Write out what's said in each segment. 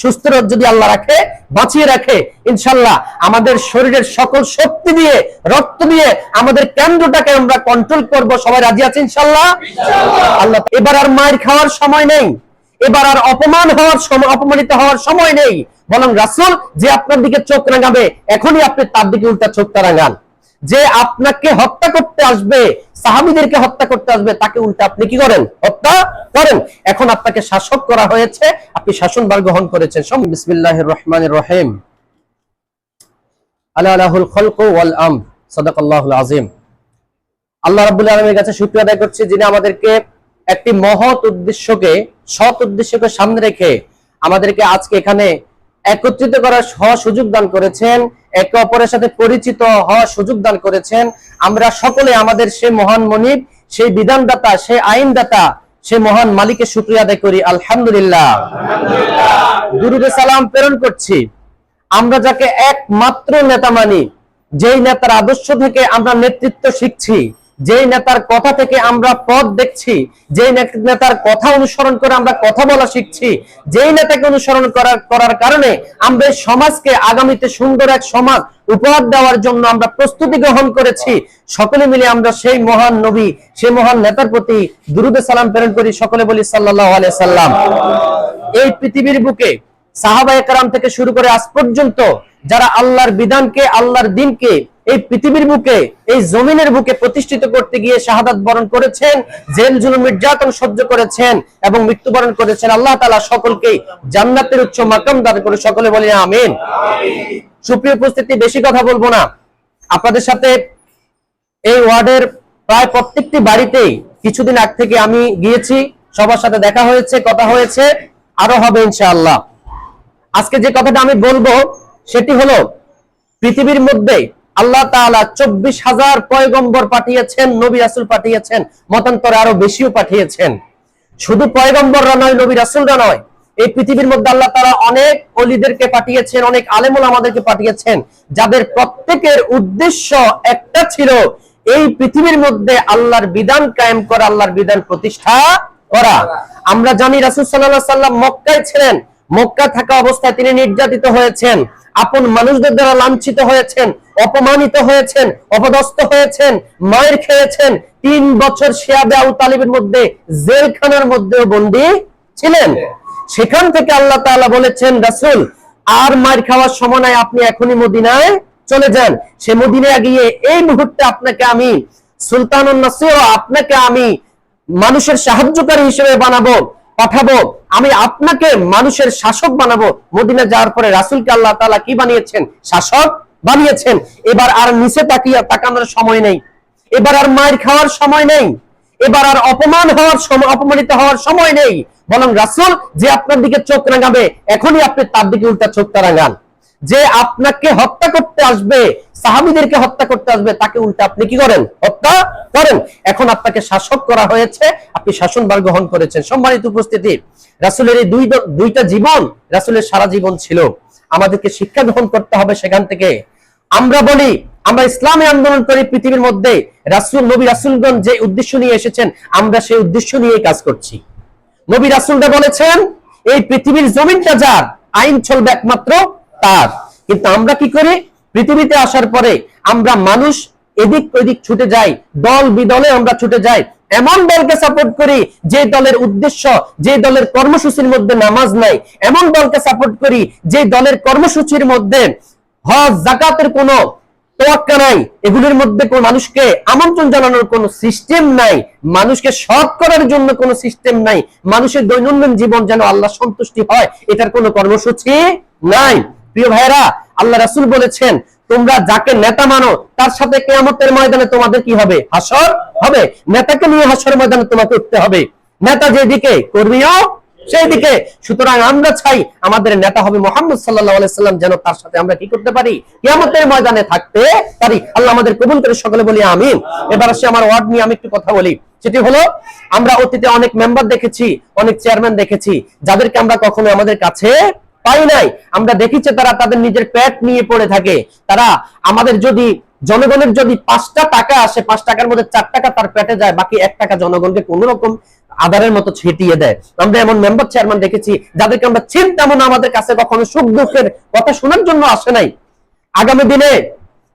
সুস্থ রোগ যদি আল্লাহ রাখে বাঁচিয়ে রাখে ইনশাল্লাহ আমাদের শরীরের সকল শক্তি দিয়ে রক্ত দিয়ে আমাদের কেন্দ্রটাকে আমরা কন্ট্রোল করব। সবাই রাজি আছে ইনশাল্লাহ? আল্লাহ এবার আর মায়ের খাওয়ার সময় নেই। এবার আর অপমান হওয়ার সময় অপমানিত হওয়ার সময় নেই। বরং রাসুল যে আপনার দিকে চোখ রাঙাবে এখনই আপনি তার দিকে উল্টা চোখটা রাঙান। যে আপনাকে হত্যা করতে আসবে, সাহাবিদেরকে হত্যা করতে আসবে, তাকে উল্টা আপনি কি করেন? হত্যা করেন। এখন আপনাকে শাসক করা হয়েছে, আপনি শাসনভার গ্রহণ করেছেন। সব বিসমিল্লাহির রহমানির রহিম। ওয়াল আম আল্লাহ কাছে আদায় করছি, যিনি আমাদেরকে একটি মহৎ উদ্দেশ্যকে, সৎ উদ্দেশ্যকে সামনে রেখে আমাদেরকে আজকে এখানে একত্রিত করার সহ সুযোগ দান করেছেন। একে অপরের সাথে পরিচিত হওয়ার সুযোগ দান করেছেন। আমরা সকলে আমাদের সে মহান মনিব সেই বিধানদাতা সে আইনদাতা সে মহান মালিকের শুক্রিয়া আদায় করি। আলহামদুলিল্লাহ। দুরুদে সালাম প্রেরণ করছি। আমরা যাকে একমাত্র নেতা মানি যেই নেতার আদর্শ থেকে আমরা নেতৃত্ব শিখছি। যেই নেতার কথা থেকে আমরা পথ দেখছি, যেই নেতার কথা অনুসরণ করে আমরা কথা বলা শিখছি, যেই নেতাকে অনুসরণ করার করার কারণে আমরা সমাজকে আগামীতে সুন্দর এক সমাজ উপহার দেওয়ার জন্য আমরা প্রস্তুতি গ্রহণ করেছি। সকলে মিলে আমরা সেই মহান নবী, সেই মহান নেতার প্রতি দুরুদে সালাম প্রেরণ করি। সকলে বলি সাল্লাল্লাহু আলাইহি সাল্লাম। এই পৃথিবীর বুকে সাহাবা একরাম থেকে শুরু করে আজ পর্যন্ত যারা আল্লাহর বিধানকে, আল্লাহর দিনকে এই পৃথিবীর বুকে, এই জমিনের বুকে প্রতিষ্ঠিত করতে গিয়ে শাহাদাত বরণ করেছেন, জেল, জুলুম, নির্যাতন সহ্য করেছেন এবং মৃত্যুবরণ করেছেন আল্লাহ তালা সকলকে জান্নাতের উচ্চ মাকাম দান করে সকলে বলি আমিন। সুপ্রিয় উপস্থিতি, বেশি কথা বলব না। আপনাদের সাথে এই ওয়ার্ডের প্রায় প্রত্যেকটি বাড়িতেই কিছুদিন আগ থেকে আমি গিয়েছি, সবার সাথে দেখা হয়েছে, কথা হয়েছে, আরও হবে ইনশাআল্লাহ। আজকে যে কথাটা আমি বলব, সেটি হলো, পৃথিবীর মধ্যে আল্লাহ তাআলা চব্বিশ হাজার পয়গম্বর পাঠিয়েছেন, নবী রাসূল পাঠিয়েছেন, মতান্তরে আরও বেশিও পাঠিয়েছেন। শুধু পয়গম্বররা নয়, নবী রাসূলরা নয়, এই পৃথিবীর মধ্যে আল্লাহ তাআলা অনেক অলিদেরকে পাঠিয়েছেন, অনেক আলেমুল আমাদেরকে পাঠিয়েছেন, যাদের প্রত্যেকের উদ্দেশ্য একটা ছিল এই পৃথিবীর মধ্যে আল্লাহর বিধান কায়েম করা, আল্লাহর বিধান প্রতিষ্ঠা করা। আমরা জানি রাসূল আলাইহি সাল্লাম মক্কায় ছিলেন, মক্কা থাকা অবস্থায় তিনি নির্যাতিত হয়েছেন। আপন মানুষদের দ্বারা লাঞ্ছিত হয়েছেন, অপমানিত হয়েছেন, অপদস্থ হয়েছেন, মায়ের খেয়েছেন, তিন বছর শিয়াবে আউ তালিবের মধ্যে জেলখানার মধ্যেও বন্দী ছিলেন। সেখান থেকে আল্লাহ তাআলা বলেছেন, রাসূল, আর মার খাওয়ার সময় নাই, আপনি এখনই মদিনায় চলে যান। সে মদিনায় গিয়ে এই মুহূর্তে আপনাকে আমি সুলতানুন নাসির, আপনাকে আমি মানুষের সাহায্যকারী হিসেবে বানাবো। পাঠাবো আমি আপনাকে মানুষের শাসক বানাবো। মদিনা যাওয়ার পরে রাসুলকে আল্লাহ তালা কি বানিয়েছেন? শাসক বানিয়েছেন। এবার আর নিচে তাকিয়ে তাকানোর সময় নেই। এবার আর মায়ের খাওয়ার সময় নেই। এবার আর অপমান হওয়ার সময় অপমানিত হওয়ার সময় নেই। বরং রাসুল যে আপনার দিকে চোখ রাঙাবে, এখনই আপনি তার দিকে উল্টা চোখটা রাঙান। যে আপনাকে হত্যা করতে আসবে, সাহাবিদেরকে হত্যা করতে আসবে, তাকে উল্টা আপনি কি করেন? হত্যা করেন। এখন আপনাকে শাসক করা হয়েছে, আপনি শাসনভার গ্রহণ করেছেন। সম্মানিত উপস্থিতি, রাসূলের এই দুই দুইটা জীবন রাসূলের সারা জীবন ছিল। আমাদেরকে শিক্ষা গ্রহণ করতে হবে সেখান থেকে। আমরা বলি, আমরা ইসলামী আন্দোলন করি পৃথিবীর মধ্যে। রাসূল, নবী রাসূলগণ যে উদ্দেশ্য নিয়ে এসেছেন, আমরা সেই উদ্দেশ্য নিয়ে কাজ করছি। নবী রাসূলরা বলেছেন, এই পৃথিবীর জমিনটা যার, আইন চলবে একমাত্র তার। কিন্তু আমরা কি করি? পৃথিবীতে আসার পরে আমরা মানুষ এদিক ওদিক ছুটে যাই, দল বিদলে আমরা ছুটে যাই। এমন দলকে সাপোর্ট করি যে দলের উদ্দেশ্য, যে দলের কর্মসূচির মধ্যে নামাজ নাই। এমন দলকে সাপোর্ট করি যে দলের কর্মসূচির মধ্যে হজ, জাকাতের কোনো তোয়াক্কা নাই। এগুলির মধ্যে কোন মানুষকে আমন্ত্রণ জানানোর কোন সিস্টেম নাই। মানুষকে সৎ করার জন্য কোন সিস্টেম নাই। মানুষের দৈনন্দিন জীবন যেন আল্লাহ সন্তুষ্টি হয়, এটার কোনো কর্মসূচি নাই। প্রিয় ভাইরা আল্লাহ রাসূল বলেছেন, তোমরা যাকে নেতা মানো, তার সাথে কেয়ামতের ময়দানে তোমাদের কি হবে? হাসর হবে। নেতাকে নিয়ে হাসর ময়দানে তোমাকে উঠতে হবে। নেতা যেদিকে কর্মীও সেই দিকে সুতরাং আমরা চাই আমাদের নেতা হবে মোহাম্মদ সাল্লাহ সাল্লাম, যেন তার সাথে আমরা কি করতে পারি? কিয়ামতের ময়দানে থাকতে পারি। আল্লাহ আমাদের কবুল করে সকলে বলি আমিন। এবার আসে আমার ওয়ার্ড নিয়ে আমি একটু কথা বলি। সেটি হলো, আমরা অতীতে অনেক মেম্বার দেখেছি, অনেক চেয়ারম্যান দেখেছি, যাদেরকে আমরা কখনো আমাদের কাছে পাই নাই। আমরা দেখেছি তারা তাদের নিজের পেট নিয়ে পড়ে থাকে। তারা আমাদের যদি, জনগণের যদি পাঁচটা টাকা আসে, পাঁচ টাকার মধ্যে চার টাকা তার পেটে যায়, বাকি এক টাকা জনগণকে কোন রকম আধারের মতো ছিটিয়ে দেয়। আমরা এমন মেম্বার চেয়ারম্যান দেখেছি, যাদেরকে আমরা চিন্তা মনে আমাদের কাছে কখনো সুখ দুঃখের কথা শোনার জন্য আসে নাই। আগামী দিনে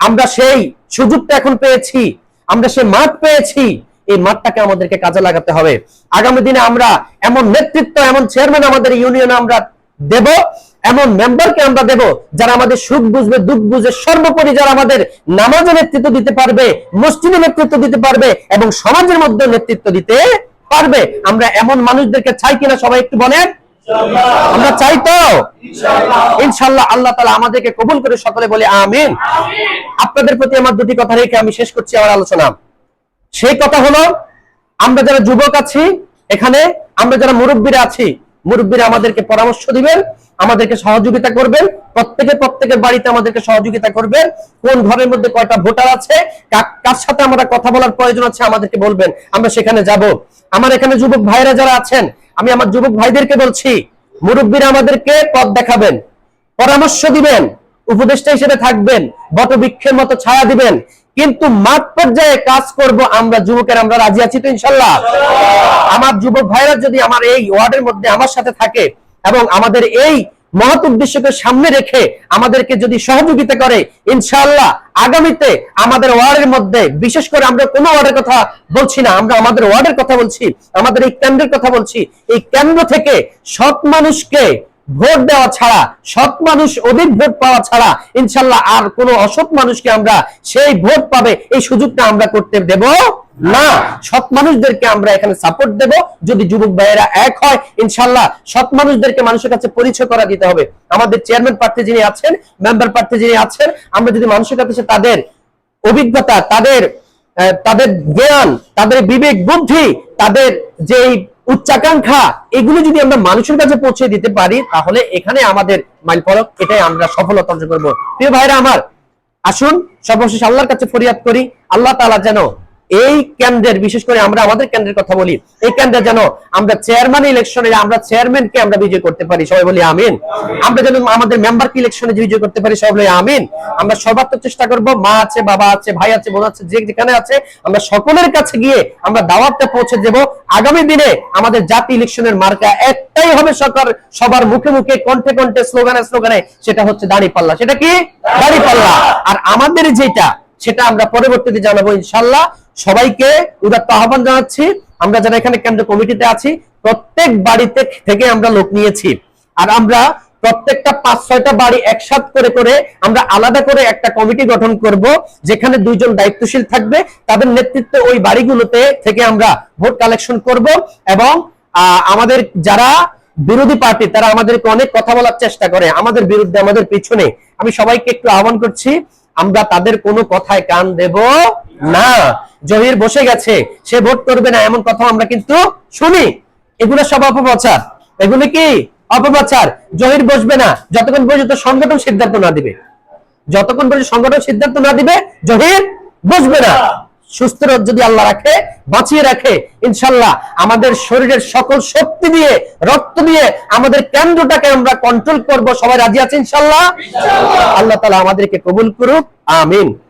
আমরা সেই সুযোগটা এখন পেয়েছি, আমরা সেই মাঠ পেয়েছি, এই মাঠটাকে আমাদেরকে কাজে লাগাতে হবে। আগামী দিনে আমরা এমন নেতৃত্ব, এমন চেয়ারম্যান আমাদের ইউনিয়নে আমরা দেব এমন মেম্বারকে আমরা দেব যারা আমাদের সুখ বুঝবে দুঃখ বুঝবে সর্বোপরি যারা আমাদের নামাজে নেতৃত্ব দিতে পারবে মসজিদে নেতৃত্ব দিতে পারবে এবং সমাজের মধ্যে নেতৃত্ব দিতে পারবে। আমরা এমন মানুষদেরকে চাই কিনা সবাই একটু বলেন? আমরা চাই তো? ইনশাল্লাহ আল্লাহ তালা আমাদেরকে কবুল করে সকলে বলে আমিন। আপনাদের প্রতি আমার দুটি কথা রেখে আমি শেষ করছি আমার আলোচনা। সেই কথা হলো আমরা যারা যুবক আছি এখানে আমরা যারা মুরব্বীরা আছি মুরব্বীরা আমাদেরকে পরামর্শ দিবেন, আমাদেরকে সহযোগিতা করবেন, প্রত্যেকে প্রত্যেকের বাড়িতে আমাদেরকে সহযোগিতা করবেন, কোন ঘরের মধ্যে কয়টা ভোটার আছে কার সাথে আমরা কথা বলার প্রয়োজন আছে আমাদেরকে বলবেন, আমরা সেখানে যাব। আমার এখানে যুবক ভাইরা যারা আছেন, আমি আমার যুবক ভাইদেরকে বলছি, মুরব্বীরা আমাদেরকে পথ দেখাবেন, পরামর্শ দিবেন, উপদেষ্টা হিসেবে থাকবেন, বটবৃক্ষের মতো ছায়া দিবেন কিন্তু মাঠ পর্যায়ে কাজ করব আমরা যুবকের, আমরা রাজি আছি তো ইনশাল্লাহ? আমার যুবক ভাইরা যদি আমার এই ওয়ার্ডের মধ্যে আমার সাথে থাকে এবং আমাদের এই মহৎ উদ্দেশ্যকে সামনে রেখে আমাদেরকে যদি সহযোগিতা করে ইনশাআল্লাহ আগামীতে আমাদের ওয়ার্ডের মধ্যে, বিশেষ করে আমরা কোনো ওয়ার্ডের কথা বলছি না, আমরা আমাদের ওয়ার্ডের কথা বলছি, আমাদের এই কেন্দ্রের কথা বলছি, এই কেন্দ্র থেকে সৎ মানুষকে ভোট দেওয়া ছাড়া, সৎ মানুষ অধিক ভোট পাওয়া ছাড়া ইনশাল্লাহ আর কোন অসৎ মানুষকে আমরা সেই ভোট পাবে, এই সুযোগটা আমরা করতে দেব না। সৎ মানুষদেরকে আমরা এখানে সাপোর্ট দেব। যদি যুবক ভাইয়েরা এক হয়, ইনশাল্লাহ সৎ মানুষদেরকে মানুষের কাছে পরিচয় করা দিতে হবে। আমাদের চেয়ারম্যান প্রার্থী যিনি আছেন মেম্বার প্রার্থী যিনি আছেন, আমরা যদি মানুষের কাছে তাদের অভিজ্ঞতা, তাদের তাদের জ্ঞান, তাদের বিবেক, বুদ্ধি, তাদের যে উচ্চাকাঙ্ক্ষা, এগুলো যদি আমরা মানুষের কাছে পৌঁছে দিতে পারি, তাহলে এখানে আমাদের মাইল ফলক, এটাই আমরা সফলতা অর্জন করব। প্রিয় ভাইরা আমার, আসুন সর্বশেষ আল্লাহর কাছে ফরিয়াদ করি। আল্লাহ তালা যেন এই কেন্দ্রের বিশেষ করে আমরা আমাদের কেন্দ্রের কথা বলি, এই কেন্দ্রে যেন আমরা চেয়ারম্যান ইলেকশনে আমরা চেয়ারম্যানকে আমরা বিজয় করতে পারি, সবাই বলি আমিন। আমরা যেন আমাদের মেম্বারকে ইলেকশনে বিজয় করতে পারি, সবাই বলি আমিন। আমরা সর্বাত্মক চেষ্টা করব, মা আছে, বাবা আছে, ভাই আছে, বোন আছে, যে যেখানে আছে, আমরা সকলের কাছে গিয়ে আমরা দাওয়াতটা পৌঁছে দেব। আগামী দিনে আমাদের জাতি ইলেকশনের মার্কা একটাই হবে সরকার, সবার মুখে মুখে, কণ্ঠে কণ্ঠে, স্লোগানে স্লোগানে, সেটা হচ্ছে দাড়ি পাল্লা। সেটা কি? দাড়ি পাল্লা। আর আমাদের যেটা, সেটা আমরা পরবর্তীতে জানাব ইনশাল্লাহ। সবাইকে উদাত্ত আহ্বান জানাচ্ছি। আমরা যারা এখানে কেন্দ্র কমিটিতে আছি, প্রত্যেক বাড়িতে থেকে আমরা লোক নিয়েছি। আর আমরা প্রত্যেকটা পাঁচ, ছয়টা বাড়ি একসাথ করে করে আমরা আলাদা করে একটা কমিটি গঠন করব, যেখানে দুইজন দায়িত্বশীল থাকবে। তাদের নেতৃত্বে ওই বাড়িগুলোতে থেকে আমরা ভোট কালেকশন করব এবং আমাদের যারা বিরোধী পার্টি, তারা আমাদেরকে অনেক কথা বলার চেষ্টা করে, আমাদের বিরুদ্ধে, আমাদের পিছনে। আমি সবাইকে একটু আহ্বান করছি, আমরা তাদের কোনো কথায় কান দেব না। জহির বসে গেছে সে ভোট করবে না এমন কথা আমরা কিন্তু শুনি। এগুলো সব অপপ্রচার। এগুলো কি? অপপ্রচার। জহির বসবে না যতক্ষণ পর্যন্ত সংগঠন সিদ্ধান্ত না দিবে। যতক্ষণ পর্যন্ত সংগঠন সিদ্ধান্ত না দিবে জহির বসবে না। সুস্থ যদি আল্লাহ রাখে বাঁচিয়ে রাখে ইনশাল্লাহ আমাদের শরীরের সকল শক্তি দিয়ে রক্ত দিয়ে আমাদের কেন্দ্রটাকে আমরা কন্ট্রোল করব। সবাই রাজি আছে ইনশাল্লাহ? আল্লাহ তালা আমাদেরকে কবুল করুক। আমিন।